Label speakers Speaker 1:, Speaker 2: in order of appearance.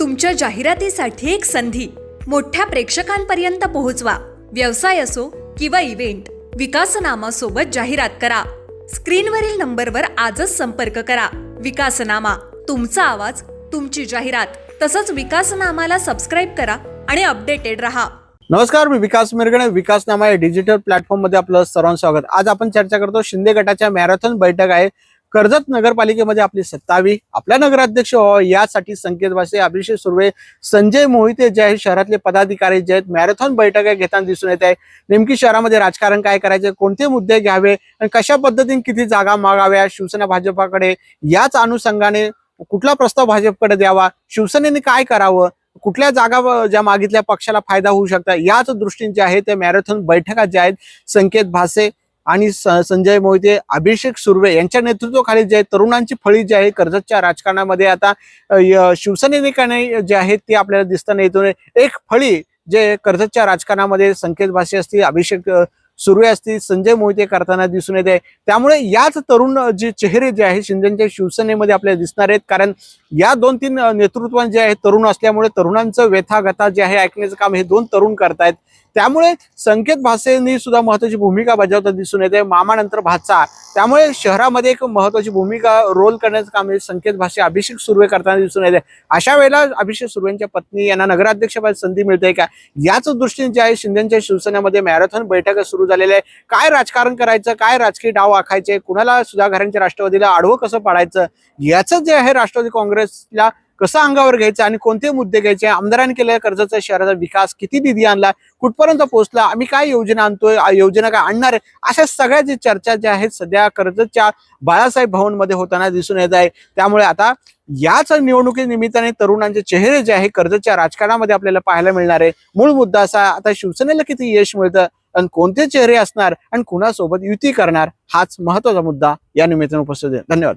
Speaker 1: तुमच्या जाहिरातीसाठी एक संधी. मोठ्या प्रेक्षकांपर्यंत पोहोचवा. व्यवसाय असो किंवा इव्हेंट विकासनामा सोबत जाहिरात करा. स्क्रीनवरील नंबरवर आजच संपर्क करा. विकासनामा तुमचा आवाज तुमची जाहिरात तसंच विकासनामाला सबस्क्राईब करा आणि अपडेटेड रहा.
Speaker 2: नमस्कार मी विकास मिरगणे विकासनामा या डिजिटल प्लॅटफॉर्ममध्ये आपलं सर्वांचं स्वागत. आज आपण चर्चा करतो शिंदे गटाच्या मॅरेथॉन बैठक आहे. कर्जत नगरपालिकेमध्ये आपली सत्तावी आपल्या नगराध्यक्ष व्हावं यासाठी संकेत भासे अभिषेक सुर्वे संजय मोहिते जे आहेत शहरातले पदाधिकारी जे आहेत मॅरेथॉन बैठका घेताना दिसून येत आहे. नेमकी शहरामध्ये राजकारण काय करायचे कोणते मुद्दे घ्यावे आणि कशा पद्धतीने किती जागा मागाव्या शिवसेना भाजपाकडे याच अनुषंगाने कुठला प्रस्ताव भाजपकडे द्यावा शिवसेनेने काय करावं कुठल्या जागा ज्या मागितल्या पक्षाला फायदा होऊ शकता याच दृष्टीने जे आहे ते मॅरेथॉन बैठका ज्या आहेत संकेत भासे आणि स- संजय मोहिते अभिषेक सुर्वे यांच्या नेतृत्वाखाली जे आहे, तरुणांची फळी जी आहे कर्जतच्या राजकारणामध्ये आता शिवसेनेने जे आहेत ते आपल्याला दिसताना येतो एक फळी जे कर्जतच्या राजकारणामध्ये संकेत भाषे असतील अभिषेक सुर्वे असतील संजय मोहिते करताना दिसून येते. त्यामुळे याच तरुण जे चेहरे जे आहे शिंदेच्या शिवसेनेमध्ये आपल्याला दिसणार आहेत. कारण या दोन तीन अ, नेतृत्वां जे आहे तरुण असल्यामुळे तरुणांचं व्यथागथा जे आहे ऐकण्याचं काम हे दोन तरुण करतायत. त्यामुळे संकेत भासेंनी सुद्धा महत्वाची भूमिका बजावताना दिसून येते. मामानंतर भाचा. त्यामुळे शहरामध्ये एक महत्वाची भूमिका रोल करण्याचं काम हे संकेत भाषे अभिषेक सुर्वे करताना दिसून येते. अशा वेळेला अभिषेक सुर्वेंच्या पत्नी यांना नगराध्यक्षपद संधी मिळते का? याच दृष्टीने जे आहे शिंदेच्या शिवसेनेमध्ये मॅरेथॉन बैठका सुरू झालेल्या आहे काय राजकारण करायचं? काय राजकीय डाव आखायचे? कुणाला सुधाघरांच्या राष्ट्रवादीला आडवं कसं पाडायचं? याचं जे आहे राष्ट्रवादी काँग्रेस काँग्रेसला कसं अंगावर घ्यायचं आणि कोणते मुद्दे घ्यायचे? आमदारांनी केलेल्या कर्जाचा शहराचा विकास किती निधी आणला कुठपर्यंत पोहोचला? आम्ही काय योजना आणतोय? योजना काय आणणार आहे? अशा सगळ्या जे चर्चा ज्या आहेत सध्या कर्जतच्या बाळासाहेब भवनमध्ये होताना दिसून येत आहे. त्यामुळे आता याच निवडणुकी निमित्ताने तरुणांचे चेहरे जे आहे कर्जतच्या राजकारणामध्ये आपल्याला पाहायला मिळणार आहे. मूळ मुद्दा असा आता शिवसेनेला किती यश मिळतं? आणि कोणते चेहरे असणार? आणि कुणासोबत युती करणार? हाच महत्त्वाचा मुद्दा या निमित्ताने उपस्थित आहे. धन्यवाद.